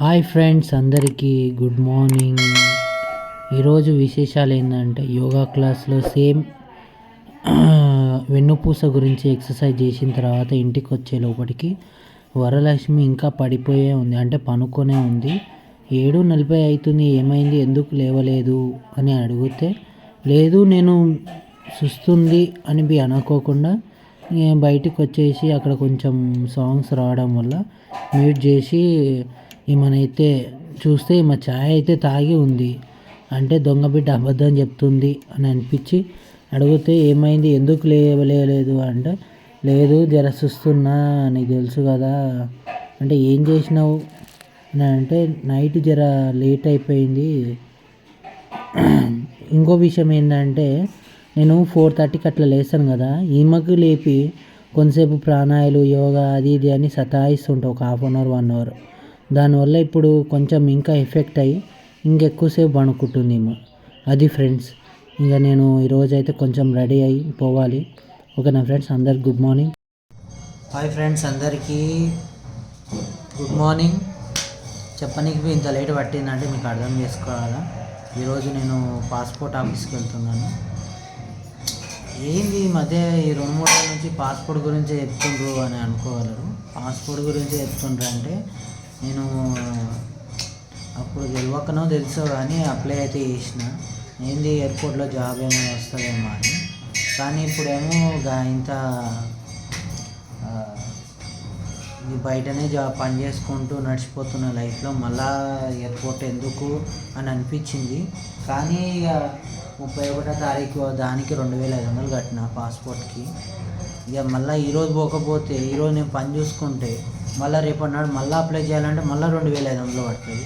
Hi friends అందరికీ good morning ఈరోజు విశేషాలు ఏంటంటే యోగా క్లాస్లో సేమ్ వెన్నుపూస గురించి ఎక్సర్సైజ్ చేసిన తర్వాత ఇంటికి వచ్చే లోపలికి వరలక్ష్మి ఇంకా పడిపోయే ఉంది అంటే పనుకొనే ఉంది. ఏడు నలభై అవుతుంది ఏమైంది ఎందుకు లేవలేదు అని అడిగితే లేదు నేను సుస్తుంది అని బి అనుకోకుండా నేను బయటికి వచ్చేసి అక్కడ కొంచెం సాంగ్స్ రావడం వల్ల మ్యూట్ చేసి ఈమెనైతే చూస్తే ఈమె ఛాయ్ అయితే తాగి ఉంది. అంటే దొంగ బిడ్డ అబద్ధం చెప్తుంది అని అనిపించి అడిగితే ఏమైంది? ఎందుకు లేవలేదు అంటే లేదు జర చూస్తున్నా నీకు తెలుసు కదా. అంటే ఏం చేసినావు? అని అంటే నైట్ జర లేట్ అయిపోయింది. ఇంకో విషయం ఏంటంటే నేను ఫోర్ థర్టీకి అట్లా లేస్తాను కదా. ఈమెకు లేపి కొంతసేపు ప్రాణాయాలు యోగా అది ఇది అని సతాయిస్తుంటా ఒక half an hour one hour. దానివల్ల ఇప్పుడు కొంచెం ఇంకా ఎఫెక్ట్ అయ్యి ఇంకెక్కువసేపు పడుకుంటుందేమో. అది ఫ్రెండ్స్ ఇంకా నేను ఈరోజు అయితే కొంచెం రెడీ అయ్యి పోవాలి. ఓకే నా ఫ్రెండ్స్ అందరికి గుడ్ మార్నింగ్. హాయ్ ఫ్రెండ్స్ అందరికీ గుడ్ మార్నింగ్. చెప్పనీకి ఇంత లేట్ పట్టిందంటే మీకు అర్థం చేసుకోవాలా? ఈరోజు నేను పాస్పోర్ట్ ఆఫీస్కి వెళ్తున్నాను. ఏంది ఈ మధ్య ఈ రెండు మూడు నుంచి పాస్పోర్ట్ గురించి చెప్తుండ్రు అని అనుకోగలరు. పాస్పోర్ట్ గురించి చెప్తుండ్రు అంటే నేను అప్పుడు తెలియకనో తెలుసో కానీ అప్లై అయితే చేసిన. ఏంది ఎయిర్పోర్ట్లో జాబ్ ఏమైనా వస్తుందేమో అని. కానీ ఇప్పుడేమో ఇంత బయటనే జాబ్ పని చేసుకుంటూ నడిచిపోతున్న లైఫ్లో మళ్ళా ఎయిర్పోర్ట్ ఎందుకు అని అనిపించింది. కానీ ఇక ముప్పై ఒకటో తారీఖు దానికి రెండు వేల ఐదు వందలు కట్టిన పాస్పోర్ట్కి ఇక మళ్ళీ ఈరోజు పోకపోతే ఈరోజు నేను పని చూసుకుంటే మళ్ళీ రేపటి నాడు మళ్ళీ అప్లై చేయాలంటే మళ్ళీ రెండు వేల ఐదు వందలు పడుతుంది.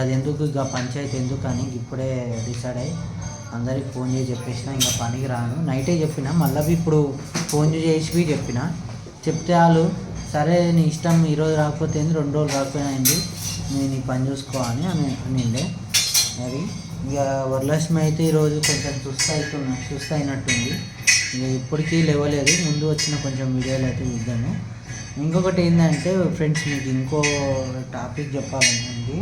అది ఎందుకు ఇక పంచాయతీ ఎందుకు అని ఇప్పుడే డిసైడ్ అయ్యి అందరికి ఫోన్ చేసి చెప్పేసిన ఇంకా పనికి రాను. నైటే చెప్పిన మళ్ళీ ఇప్పుడు ఫోన్ చేసి చెప్పిన. చెప్తే వాళ్ళు సరే నీ ఇష్టం ఈరోజు రాకపోతే ఏంది రెండు రోజులు రాకపోయినా ఏంది నేను నీ పని చూసుకో అని అని అనిండే. మరి ఇక వరలక్ష్మి అయితే ఈరోజు కొంచెం సుస్థ అవుతున్నా సుస్థ అయినట్టుంది. ఇప్పటికీ లేవలేదు. ముందు వచ్చిన కొంచెం వీడియోలు అయితే చూద్దాము. ఇంకొకటి ఏంటంటే ఫ్రెండ్స్ మీకు ఇంకో టాపిక్ చెప్పాలనుకుంది.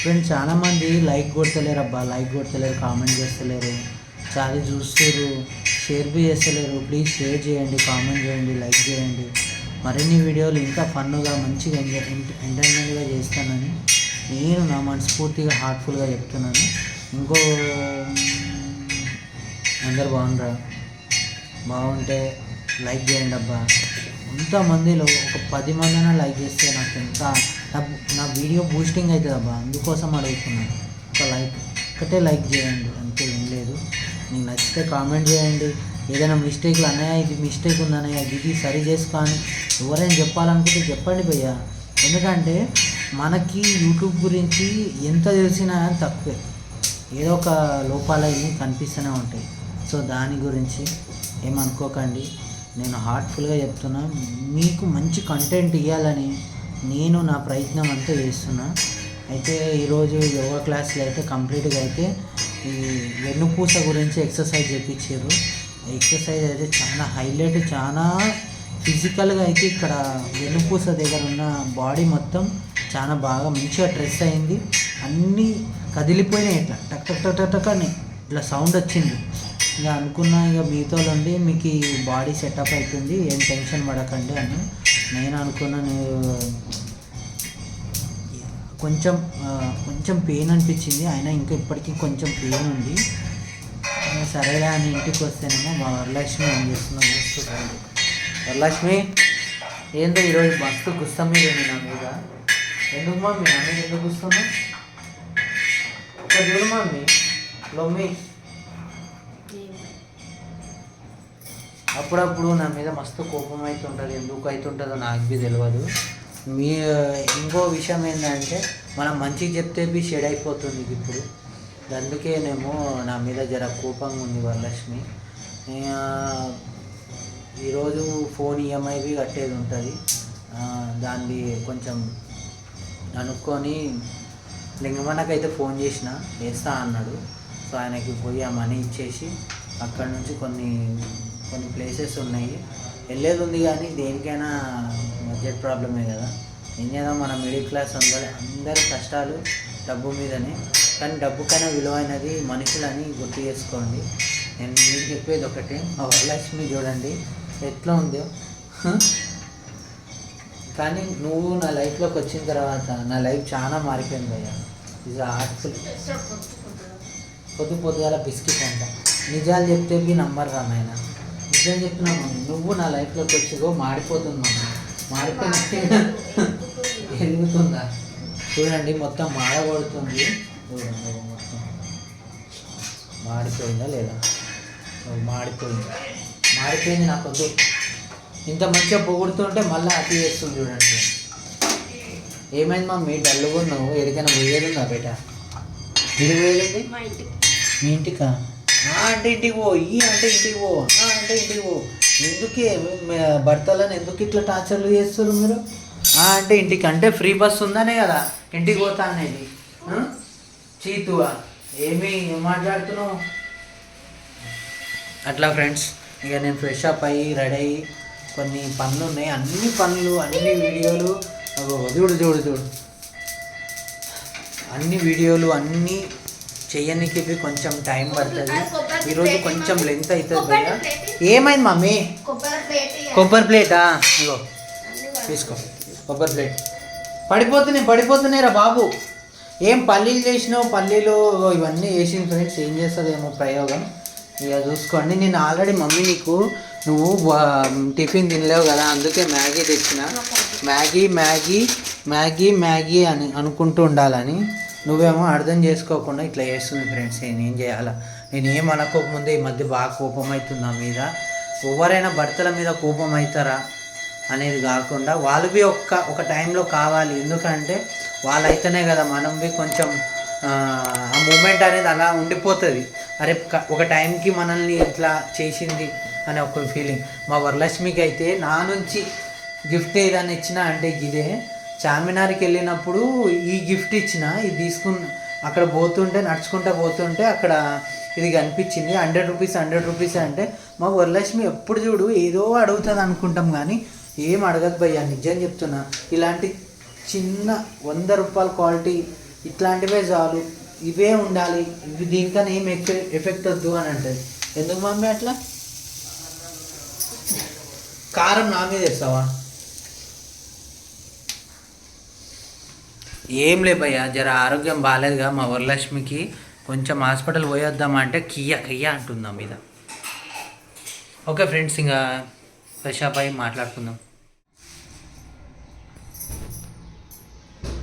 ఫ్రెండ్స్ చాలామంది లైక్ కొడతలేరు అబ్బా లైక్ కొడతలేరు కామెంట్ చేస్తలేరు. చాలా చూస్తారు షేర్ బి చేస్తలేరు. ప్లీజ్ షేర్ చేయండి కామెంట్ చేయండి లైక్ చేయండి. మరిన్ని వీడియోలు ఇంకా ఫన్గా మంచిగా ఎంజాయ్ ఎంటర్టైన్మెంట్గా చేస్తానని నేను నా మనస్ఫూర్తిగా హార్ట్ఫుల్గా చెప్తున్నాను. ఇంకో అందరు బాగుండ్రా? బాగుంటే లైక్ చేయండి అబ్బా. ఇంతమందిలో ఒక పది మందిన లైక్ చేస్తే నాకు ఎంత నా నా వీడియో బూస్టింగ్ అవుతుంది అబ్బా. అందుకోసం అడుగుతున్నాను. ఒక లైక్ ఒకటే లైక్ చేయండి. అంతే ఏం లేదు. మీకు నచ్చితే కామెంట్ చేయండి. ఏదైనా మిస్టేక్లు అన్నయ్య ఇది మిస్టేక్ ఉందన్నయ్య ఇది సరి చేసుకో అని ఎవరైనా చెప్పాలనుకుంటే చెప్పండి భయ్య. ఎందుకంటే మనకి యూట్యూబ్ గురించి ఎంత తెలిసినా తక్కువే. ఏదో ఒక లోపాలు అవి కనిపిస్తూనే ఉంటాయి. సో దాని గురించి ఏమనుకోకండి. నేను హార్ట్ఫుల్గా చెప్తున్నా మీకు మంచి కంటెంట్ ఇవ్వాలని నేను నా ప్రయత్నం అంతా చేస్తున్నా. అయితే ఈరోజు యోగా క్లాస్లో అయితే కంప్లీట్గా అయితే ఈ వెన్నుపూస గురించి ఎక్సర్సైజ్ చేయించారు ఎక్సర్సైజ్ అయితే చాలా హైలైట్ చాలా ఫిజికల్గా అయితే ఇక్కడ వెన్నుపూస దగ్గర ఉన్న బాడీ మొత్తం చాలా బాగా మంచిగా స్ట్రెస్ అయింది. అన్నీ కదిలిపోయినాయి ఇట్లా టక్ టక్ టక్ టక్ టక్ అని ఇట్లా సౌండ్ వచ్చింది. ఇక అనుకున్నా ఇక మీతో ఉండి మీకు ఈ బాడీ సెటప్ అవుతుంది ఏం టెన్షన్ పడకండి అని. నేను అనుకున్నా నేను కొంచెం కొంచెం పెయిన్ అనిపించింది అయినా ఇంకా ఇప్పటికీ కొంచెం పెయిన్ ఉంది. సరేలే అని ఇంటికి వస్తేనేమో మా వరలక్ష్మి ఏం చేస్తుందో చూస్తుంది వరలక్ష్మి ఏందో ఈరోజు మస్తు గుస్తా మీద ఉంది నా మీద. ఎందుకు మమ్మీ? నా మీద ఎందుకు గుస్తున్నావు ఒక చూడు మమ్మీ లొమ్మి అప్పుడప్పుడు నా మీద మస్తు కోపం అవుతుంటుంది ఎందుకు అవుతుంటుందో నాకు బి తెలియదు మీ ఇంకో విషయం ఏంటంటే మనం మంచిగా చెప్తే బి షెడ్ అయిపోతుంది ఇది ఇప్పుడు అందుకేనేమో నా మీద జర కోపంగా ఉంది వరలక్ష్మి. ఈరోజు ఫోన్ ఈఎంఐవి కట్టేది ఉంటుంది. దాన్ని కొంచెం అనుకొని లింగమన్నకైతే ఫోన్ చేసిన వేస్తా అన్నాడు. సో ఆయనకి పోయి ఆ మనీ ఇచ్చేసి అక్కడ నుంచి కొన్ని కొన్ని ప్లేసెస్ ఉన్నాయి. వెళ్ళేది ఉంది కానీ దేనికైనా బడ్జెట్ ప్రాబ్లమే కదా. ఏం చేద్దాం? మన మిడిల్ క్లాస్ అందరి అందరి కష్టాలు డబ్బు మీదనే. కానీ డబ్బు కన్నా విలువైనది మనుషులని గుర్తు చేసుకోండి. నేను మీకు చెప్పేది ఒకటి. ఆ వరలక్ష్మి చూడండి. ఎట్లా ఉందో. కానీ నువ్వు నా లైఫ్లోకి వచ్చిన తర్వాత నా లైఫ్ చాలా మారిపోయింది అయ్యా ఇది ఆర్ట్ఫుల్ పొద్దు పొద్దుగాల బిస్కెట్ అంట. నిజాలు చెప్తే నమ్మరు రామాయణ నిజం చెప్తున్నా మమ్మీ నువ్వు నా లైఫ్లోకి వచ్చిగో మాడిపోతుంది మమ్మీ మాడిపోయిన ఎదుగుతుందా చూడండి మొత్తం చూడండి ఇగో మొత్తం. మాడిపోయిందా లేదా? మాడిపోయింది. మాడిపోయింది నాకు వద్దు. ఇంత మంచిగా పొగుడుతుంటే మళ్ళీ అతి చేస్తుంది చూడండి. ఏమైంది మమ్మీ డల్లుగా ఉన్నావు ఎదికైనా పోయేది ఉందా బేట ఇది పోయేది మా ఇంటికి. మీ అంటే ఇంటికి పో ఈ అంటే ఇంటికి పో అంటే ఇంటికి పో. ఎందుకే? భర్తలను ఎందుకు ఇట్లా టార్చర్లు చేస్తారు మీరు? అంటే ఇంటికి అంటే ఫ్రీ బస్ ఉందనే కదా ఇంటికి పోతా అనేది. చీతువా ఏమి ఏం మాట్లాడుతున్నావు? అట్లా ఫ్రెండ్స్ ఇక నేను ఫ్రెష్ అప్ అయ్యి రెడీ అయ్యి కొన్ని పనులు ఉన్నాయి అన్ని పనులు అన్ని వీడియోలు. చూడు చూడు చూడు. అన్ని వీడియోలు అన్నీ చెయ్యనికి కొంచెం టైం పడుతుంది. ఈరోజు కొంచెం లెంత్ అవుతుంది భయ్య ఏమైంది మమ్మీ? కొబ్బరి ప్లేట్ ఇగో తీసుకో. కొబ్బరి ప్లేట్. పడిపోతున్నాయి పడిపోతున్నాయి రా బాబు. ఏం పల్లీలు చేసినావు? పల్లీలు ఇవన్నీ వేసిన ఫ్రెండ్స్ ఏం చేస్తుందేమో ప్రయోగం. ఇక చూసుకోండి. నేను ఆల్రెడీ మమ్మీ నీకు నువ్వు టిఫిన్ తినలేవు కదా. అందుకే మ్యాగీ తెచ్చిన. మ్యాగీ మ్యాగీ మ్యాగీ మ్యాగీ అని అనుకుంటూ ఉండాలని. నువ్వేమో అర్థం చేసుకోకుండా ఇట్లా చేస్తుంది ఫ్రెండ్స్ నేను ఏం చేయాలా? నేను ఏం అనుకోకముందే ఈ మధ్య బాగా కోపం అవుతుంది నా మీద. ఎవరైనా భర్తల మీద కోపం అవుతారా అనేది కాకుండా వాళ్ళు బి ఒక్క ఒక టైంలో కావాలి. ఎందుకంటే వాళ్ళైతేనే కదా మనం బి కొంచెం ఆ మూమెంట్ అనేది అలా ఉండిపోతుంది. అరే ఒక టైంకి మనల్ని ఇట్లా చేసింది అనే ఒక ఫీలింగ్ మా వరలక్ష్మికి అయితే నా నుంచి గిఫ్ట్ ఏదైనా ఇచ్చినా అంటే ఇదే. చార్మినార్కి వెళ్ళినప్పుడు ఈ గిఫ్ట్ ఇచ్చిన ఇది తీసుకున్న అక్కడ పోతుంటే నడుచుకుంటా పోతుంటే అక్కడ ఇది కనిపించింది. హండ్రెడ్ రూపీస్ హండ్రెడ్ రూపీస్ అంటే మా వరలక్ష్మి ఎప్పుడు చూడు ఏదో అడుగుతుంది అనుకుంటాం కానీ ఏం అడగదు భయ్యా నిజం చెప్తున్నా. ఇలాంటి చిన్న వంద రూపాయల క్వాలిటీ ఇట్లాంటివే చాలు. ఇవే ఉండాలి. ఇవి దీనికన్నా ఏం ఎఫెక్ట్ ఎఫెక్ట్ వద్దు అని అంటది ఎందుకు మమ్మీ అట్లా? కారం నా మీద వేస్తావా? ఏం లే భయ్యా జర ఆరోగ్యం బాగాలేదుగా మా వరలక్ష్మికి. కొంచెం హాస్పిటల్ పోయొద్దామా అంటే కియ్య కియ్య అంటుంది మీద. ఓకే ఫ్రెండ్స్ ఇంకా ఫ్రెష్ అప్ అయ్యి మాట్లాడుకుందాం.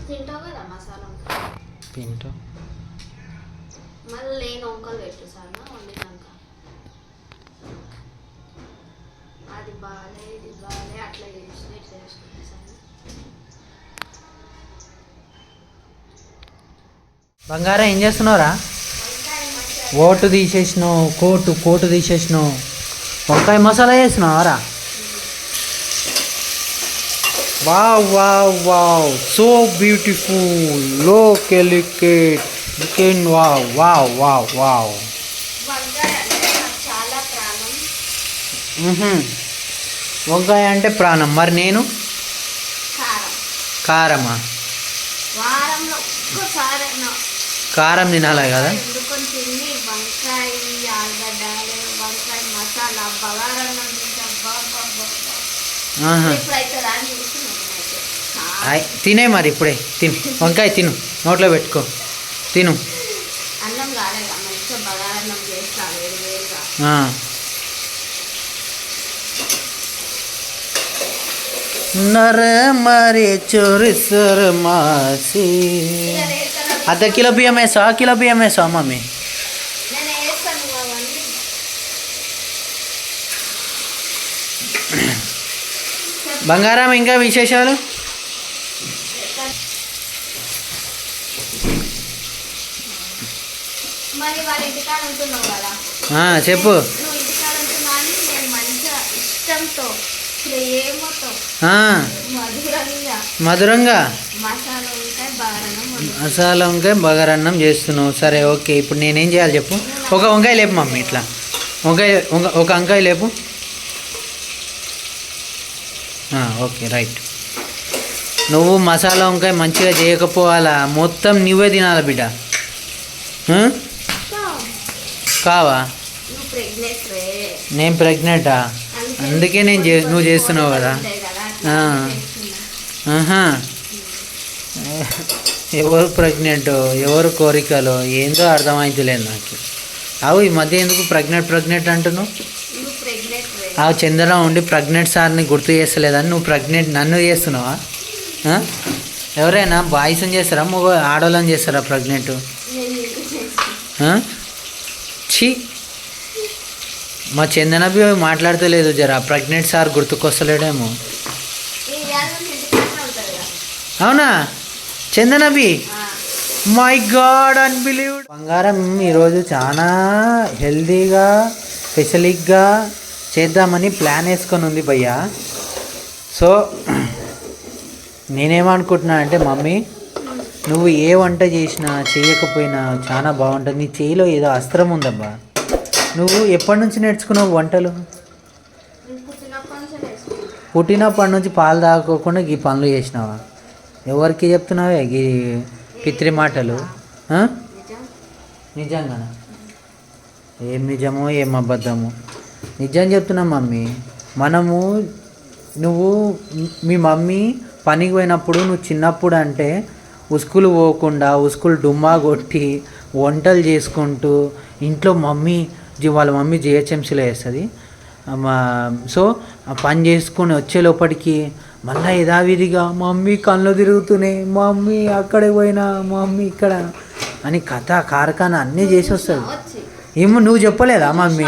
తింటావు కదా మసాలా పింటో మళ్ళీ లేని వంకలు బంగారం ఏం చేస్తున్నావురా? ఓటు తీసేసినావు కోటు కోటు తీసేసినావు. వంకాయ masala చేసినావారా wow wow wow. So beautiful. లో కెలికేట్ chicken wow wow wow wow. వంకాయ అంటే ప్రాణం. మరి నేను? కారం. కారమా? వారంలో ఒక్కసారి. కారం తినాలి కదా. తిని మరి ఇప్పుడే. తిను. వంకాయ తిను. నోట్లో పెట్టుకో. తిను. నర మరే చోరి సర మాసి. అర్ధ కిలో బియ్యం వేసావా కిలో బియ్యం వేసావా మమ్మీ బంగారం ఇంకా విశేషాలు చెప్పు మధురంగా మసాలా వంకాయ బగారన్నం చేస్తున్నావు. సరే ఓకే. ఇప్పుడు నేనేం చేయాలి చెప్పు? ఒక వంకాయ లేపు మమ్మీ ఇట్లా. వంకాయ వంక- ఒక వంకాయ లేపు. Okay right. నువ్వు మసాలా వంకాయ మంచిగా చేయకపోవాలా? మొత్తం నువ్వే తినాలి బిడ్డ? కావా? నేను ప్రెగ్నెంటా అందుకే నేను చే- నువ్వు చేస్తున్నావు కదా. ఎవరు ప్రెగ్నెంట్ ఎవరు కోరికలు ఏందో అర్థమైతలేదు నాకు. అవు ఈ మధ్య ఎందుకు ప్రెగ్నెంట్ ప్రెగ్నెంట్ అంటున్నావు? ఆ చంద్రలో ఉండి ప్రెగ్నెంట్ సార్ని గుర్తు చేస్తలేదని నువ్వు ప్రెగ్నెంట్ నన్ను చేస్తున్నావా? ఎవరైనా బాయ్స్ చేస్తారా మగ ఆడవాళ్ళని చేస్తారా ప్రెగ్నెంట్? ఛీ! మా చందనభి మాట్లాడతలేదు జర. ప్రెగ్నెంట్ సార్ గుర్తుకొస్తలేడేమో. అవునా? చందనభి? మై గాడ్ అన్బిలీవ్ బంగారం ఈరోజు చాలా హెల్దీగా స్పెషలిక్గా చేద్దామని ప్లాన్ వేసుకొని ఉంది భయ్య. సో నేనేమనుకుంటున్నా అంటే మమ్మీ నువ్వు ఏ వంట చేసినా చేయకపోయినా చాలా బాగుంటుంది. నీ చేయిలో ఏదో అస్త్రం ఉందబ్బా. నువ్వు ఎప్పటి నుంచి నేర్చుకున్నావు వంటలు? పుట్టినప్పటి నుంచి పాలు తాగకోకుండా ఈ పనులు చేసినావా? ఎవరికి చెప్తున్నావే ఈ పిత్రి మాటలు? నిజంగానా? ఏం నిజమో ఏం అబద్ధమో? నిజం చెప్తున్నా మమ్మీ. మనము నువ్వు మీ మమ్మీ పనికి పోయినప్పుడు నువ్వు చిన్నప్పుడు అంటే ఉసుకులు పోకుండా ఉసుకులు డుమ్మా కొట్టి వంటలు చేసుకుంటూ ఇంట్లో మమ్మీ వాళ్ళ మమ్మీ జిహెచ్ఎంసీలో వేస్తుంది సో పని చేసుకొని వచ్చే లోపలికి మళ్ళీ యథావిధిగా మమ్మీ కళ్ళు తిరుగుతున్నాయి మమ్మీ అక్కడికి పోయినా మమ్మీ ఇక్కడ అని కథ కార్ఖానా అన్నీ చేసి వస్తుంది ఏమో నువ్వు చెప్పలేదా మమ్మీ?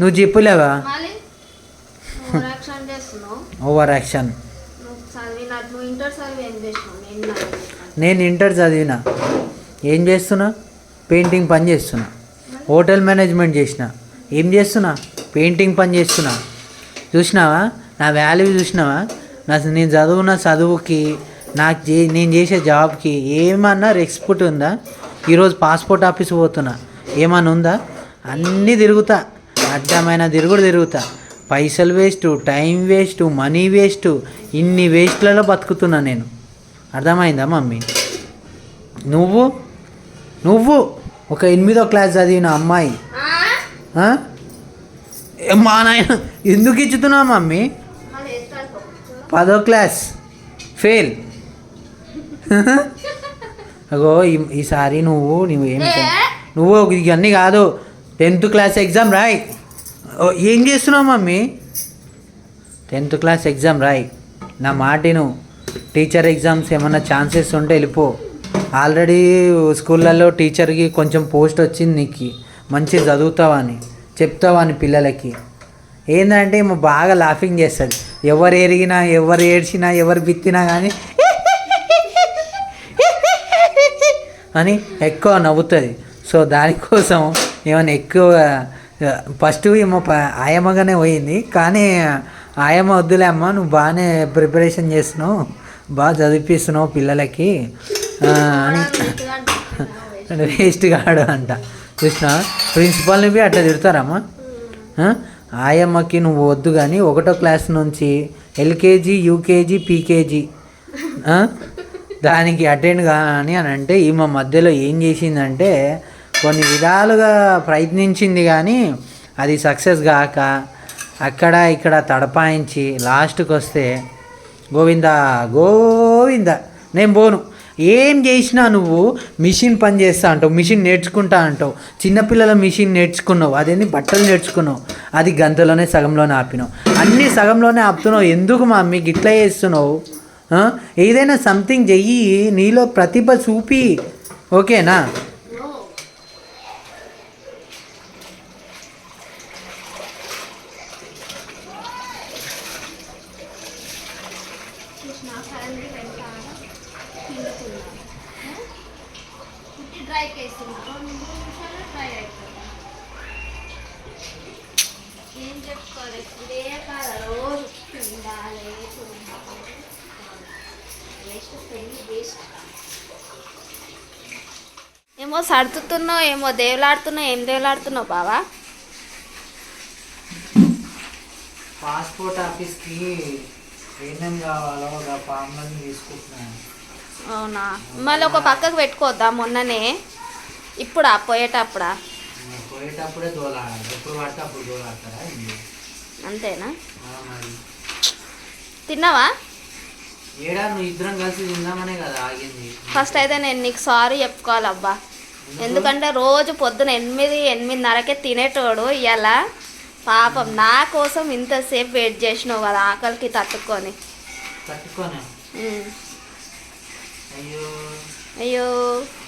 నువ్వు చెప్పలేవా? Over action. నేను ఇంటర్ చదివిన. ఏం చేస్తున్నా? పెయింటింగ్ పని చేస్తున్నా. హోటల్ మేనేజ్మెంట్ చేసిన. ఏం చేస్తున్నా? పెయింటింగ్ పని చేస్తున్నా. చూసినావా? నా వాల్యూ చూసినావా? నా నేను చదువున్న చదువుకి నాకు చే నేను చేసే జాబ్కి ఏమన్నా రెస్పెక్ట్ ఉందా? ఈరోజు పాస్పోర్ట్ ఆఫీస్ పోతున్నా. ఏమన్నా ఉందా? అన్నీ తిరుగుతా. అడ్డమైన తిరుగుడు తిరుగుతా. పైసలు waste time waste money waste ఇన్ని వేస్ట్లలో బతుకుతున్నా నేను. అర్థమైందా మమ్మీ? నువ్వు? నువ్వు? ఒక ఎనిమిదో క్లాస్ చదివిన అమ్మాయి. మా నాయన ఎందుకు ఇచ్చుతున్నావు మమ్మీ? పదో క్లాస్. ఫెయిల్. అగో ఈ- ఈసారి నువ్వు నువ్వు ఏం నువ్వు ఇవన్నీ కాదు. టెన్త్ క్లాస్ ఎగ్జామ్ రాయ్. ఓ, ఏం చేస్తున్నావు మమ్మీ? టెన్త్ క్లాస్ ఎగ్జామ్ రాయ్. నా మాటిను. టీచర్ ఎగ్జామ్స్ ఏమన్నా ఛాన్సెస్ ఉంటే వెళ్ళిపో. ఆల్రెడీ స్కూళ్ళల్లో టీచర్కి కొంచెం పోస్ట్ వచ్చింది నీకు. మంచి చదువుతావని చెప్తావని పిల్లలకి. ఏంటంటే ఏమో బాగా లాఫింగ్ చేస్తుంది. ఎవరు ఎరిగినా ఎవరు ఏడ్చినా ఎవరు బిత్తినా కానీ అని ఎక్కువ నవ్వుతుంది. సో దానికోసం ఏమైనా ఎక్కువ ఫస్ట్ ఏమో ప- ఆయమ్మగానే పోయింది. కానీ ఆయమ్మ వద్దులే అమ్మ నువ్వు బాగానే ప్రిపరేషన్ చేస్తున్నావు బాగా చదివిస్తున్నావు పిల్లలకి. అని. వేస్ట్ కాడు అంట. చూసిన? ప్రిన్సిపాల్ని బి అట్లా తిడతారమ్మా. ఆయమ్మకి నువ్వు వద్దు కానీ ఒకటో క్లాస్ నుంచి ఎల్కేజీ యూకేజీ పీకేజీ దానికి అటెండ్ కానీ అని అంటే ఈమె మధ్యలో ఏం చేసిందంటే కొన్ని విధాలుగా ప్రయత్నించింది కానీ అది సక్సెస్ కాక అక్కడ ఇక్కడ తడపాయించి లాస్ట్కి వస్తే గోవింద గోవింద నేను పోను. ఏం చేసినా నువ్వు మిషన్ పని చేస్తా అంటావు మిషన్ నేర్చుకుంటా అంటావు. చిన్నపిల్లల మిషన్ నేర్చుకున్నావు అదేంది బట్టలు నేర్చుకున్నావు. అది గంతలోనే సగంలోనే ఆపినావు. అన్నీ సగంలోనే ఆపుతున్నావు. ఎందుకు మా మీకు ఇట్లా చేస్తున్నావు? ఏదైనా సంథింగ్ చెయ్యి నీలో ప్రతిభ చూపి. ఓకేనా డ్రై కేసింది రెండు మూడు నిమిషాలు డ్రై అవుతుంది ఏం చెప్పుకోవాలి ఇదే కాదు రోజు ఉండాలి వేస్ట్ పెళ్ళి వేస్ట్ ఏమో సర్దుతున్నావు ఏమో దేవులాడుతున్నావు ఏం దేవులాడుతున్నావు బావా? పాస్పోర్ట్ ఆఫీస్కి ఏమేమి కావాలో ఒక ఫామ్లను తీసుకుంటున్నాను. అవునా? మళ్ళీ ఒక పక్కకు పెట్టుకోద్దా మొన్ననే? ఇప్పుడా పోయేటప్పుడా? మరి పోయేటప్పుడే దోలాడాలి ఎప్పుడు పడితే అప్పుడు దోలాడతారా? అంతేనా? ఆ తిన్నావా? ఏడా నువ్వు ఇద్దరం కలిసి తిందామనే కదా ఆగింది. ఫస్ట్ అయితే నేను నీకు సారీ చెప్పుకోవాలబ్బా. ఎందుకంటే రోజు పొద్దున ఎనిమిది ఎనిమిదిన్నరకే తినేటోడు ఇవాళ పాపం నా కోసం ఇంతసేపు వెయిట్ చేసినావు కదా ఆకలికి తట్టుకొని. అయ్యో. అయ్యో.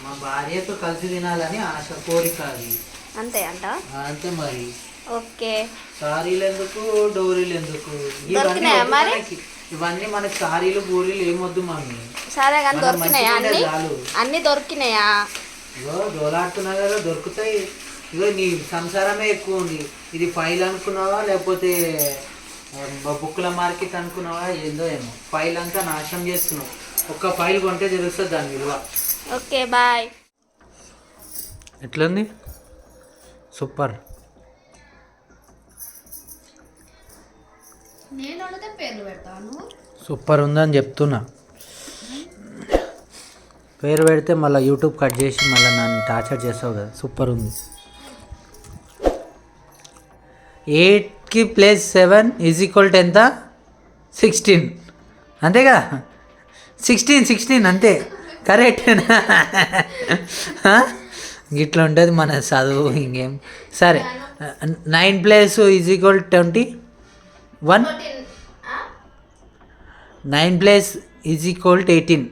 మా భార్యతో కలిసి తినాలని ఆశ కోరిక అది. అంతే అంట? అంతే మరి. ఓకే. సారీలు ఎందుకు డోరీలు ఎందుకు దొరికినాయా మరి? ఇవన్నీ మనకి సారీలు బూరీలు ఏమొద్దు మమ్మీ సరే కానీ మనం దొరికినాయా అన్ని. అన్ని దొరికినాయా? ఇగో డోలాడుతున్నా కదా దొరుకుతాయి. ఇగో నీ సంసారమే ఎక్కువ ఉంది. ఇది ఫైల్ అనుకున్నావా లేకపోతే ఆ, బుక్కుల మార్కెట్ అనుకున్నావా ఏందో ఏమో. ఫైల్ అంతా నాశనం చేస్తున్నావు. ఒక్క ఫైల్ కొంటే తెలుస్తుంది దాని విలువ. Okay bye. ఎట్లుంది? సూపర్. నేను అడిగితే పేర్లు పెడతాను. సూపర్ ఉందని చెప్తున్నా. పేరు పెడితే మళ్ళీ యూట్యూబ్ కట్ చేసి మళ్ళీ నన్ను టార్చర్ చేస్తావు కదా సూపర్ ఉంది. ఎయిట్కి plus seven is equal to ఎంత సిక్స్టీన్. అంతేగా? సిక్స్టీన్ సిక్స్టీన్ అంతే. కరెక్ట్. ఇట్లా ఉంటుంది మన చదువు ఇంకేం. సరే. Nine plus is equal twenty? One nine plus is equal to eighteen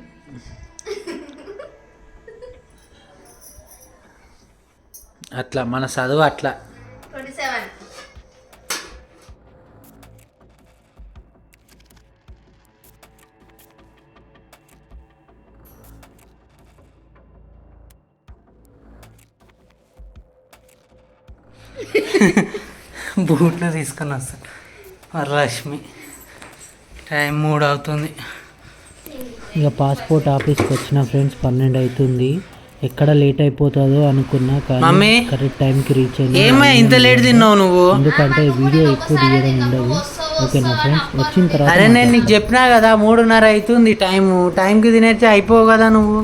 అట్లా మన చదువు అట్లా. బూట్లు తీసుకొని వస్తాను. వరలక్ష్మి. టైం మూడు అవుతుంది ఇక పాస్పోర్ట్ ఆఫీస్కి వచ్చిన ఫ్రెండ్స్ పన్నెండు అవుతుంది ఎక్కడ లేట్ అయిపోతుందో అనుకున్నా కానీ కరెక్ట్ టైంకి రీచ్ అయింది ఏమై ఇంత లేట్ తిన్నావు నువ్వు? ఎందుకంటే వీడియో ఎక్కువ తీయడం ఉండదు. ఓకేనా ఫ్రెండ్స్? వచ్చిన తర్వాత అరే నేను నీకు చెప్పినా కదా మూడున్నర అవుతుంది టైము. టైంకి తినేస్తే అయిపోవు కదా నువ్వు.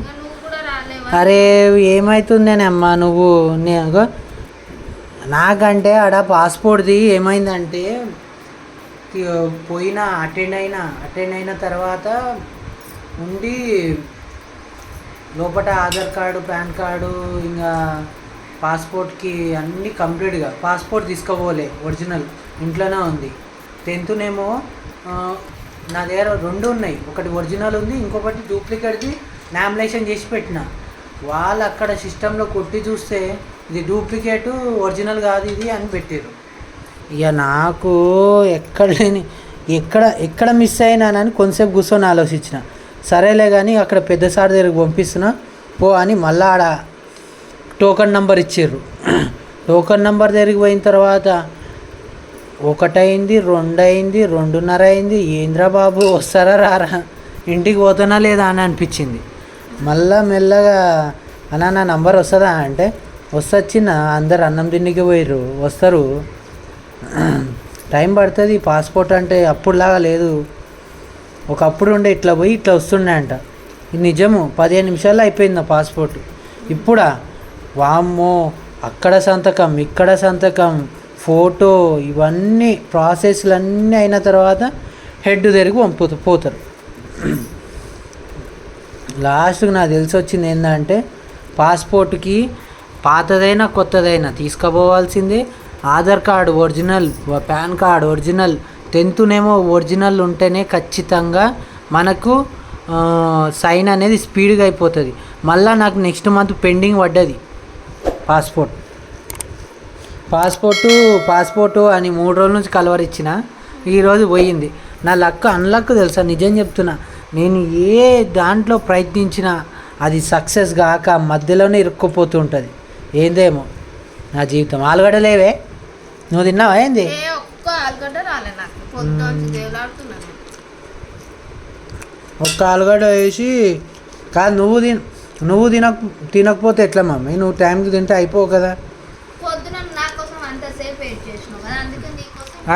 అరే ఏమవుతుందేనమ్మా నువ్వు? నేను నాకంటే ఆడ పాస్పోర్ట్ది ఏమైందంటే పోయిన అటెండ్ అయినా అటెండ్ అయిన తర్వాత ఉండి లోపల ఆధార్ కార్డు పాన్ కార్డు ఇంకా పాస్పోర్ట్కి అన్నీ కంప్లీట్గా పాస్పోర్ట్ తీసుకోపోలే ఒరిజినల్. ఇంట్లోనే ఉంది. టెన్త్నేమో నా దగ్గర రెండు ఉన్నాయి. ఒకటి ఒరిజినల్ ఉంది ఇంకొకటి డూప్లికేట్ది నామినేషన్ చేసి పెట్టిన. వాళ్ళు అక్కడ సిస్టంలో కొట్టి చూస్తే ఇది డూప్లికేట్ ఒరిజినల్ కాదు ఇది అని పెట్టారు ఇక నాకు ఎక్కడ లేని ఎక్కడ ఎక్కడ మిస్ అయినానని కొంతసేపు కూర్చొని ఆలోచించిన. సరేలే కానీ అక్కడ పెద్ద సార్ దగ్గరికి పంపిస్తున్నా పో అని మళ్ళా ఆడ టోకన్ నంబర్ ఇచ్చిర్రు. టోకన్ నంబర్ దగ్గరికి పోయిన తర్వాత ఒకటైంది రెండు అయింది రెండున్నర అయింది ఏంద్రా బాబు వస్తారా రారా ఇంటికి పోతున్నా లేదా అని అనిపించింది. మళ్ళా మెల్లగా అన్నా నా నంబర్ వస్తుందా? అంటే వస్తొచ్చిన అందరు అన్నం తిండికి పోయిర్రు వస్తారు. టైం పడుతుంది పాస్పోర్ట్ అంటే అప్పుడులాగా లేదు. ఒకప్పుడు ఉండే ఇట్లా పోయి ఇట్లా వస్తుండే అంట. ఇది నిజము పదిహేను నిమిషాల్లో అయిపోయింది నా పాస్పోర్ట్. ఇప్పుడా? వామ్మో అక్కడ సంతకం ఇక్కడ సంతకం ఫోటో ఇవన్నీ ప్రాసెస్లు అన్నీ అయిన తర్వాత హెడ్ తిరిగి పంపుతూ పోతారు. లాస్ట్కి నాకు తెలిసి వచ్చింది ఏంటంటే పాస్పోర్ట్కి పాతదైనా కొత్తదైనా తీసుకుపోవాల్సిందే Aadhaar card original PAN card original టెన్త్నేమో original ఉంటేనే ఖచ్చితంగా మనకు సైన్ అనేది స్పీడ్గా అయిపోతుంది. మళ్ళీ నాకు నెక్స్ట్ మంత్ పెండింగ్ పడ్డది. పాస్పోర్ట్. పాస్పోర్టు పాస్పోర్టు అని మూడు రోజుల నుంచి కలవరిచ్చిన ఈరోజు పోయింది. నా లక్ అన్లక్ తెలుసా? నిజం చెప్తున్నా. నేను ఏ దాంట్లో ప్రయత్నించినా అది సక్సెస్ కాక మధ్యలోనే ఇరుక్కుపోతుంటుంది ఏందేమో? నా జీవితం. ఆలుగడలేవే నువ్వు తిన్నావా? ఏంది? ఒక్క ఆలుగడ్డ రాలే నాకు. పొద్దున్న దేవులాడుతున్నాను. ఒక్క ఆలుగడ్డ వేసి కాదు నువ్వు తిన నువ్వు తినక తినకపోతే ఎట్లా మమ్మీ? నువ్వు టైంకి తింటే అయిపోవు కదా.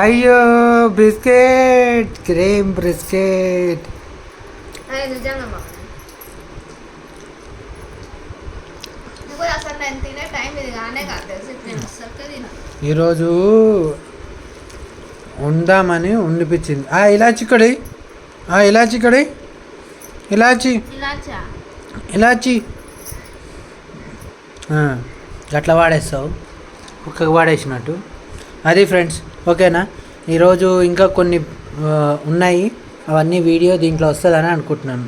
అయ్యో బిస్కెట్ క్రీమ్ బిస్కెట్. అసలు నేను తినే టైం ఇది కానే కాదు తెలిసి నేను అసలు తిన ఈరోజు ఉందామని ఉండిపించింది. ఆ ఇలాచి కడి ఆ ఇలాచి కడి ఇలాచి ఇలాచా? గట్లా వాడేస్తావు? కుక్కకు వాడేసినట్టు. అది ఫ్రెండ్స్ ఓకేనా? ఈరోజు ఇంకా కొన్ని ఉన్నాయి. అవన్నీ వీడియో దీంట్లో వస్తుందని అనుకుంటున్నాను.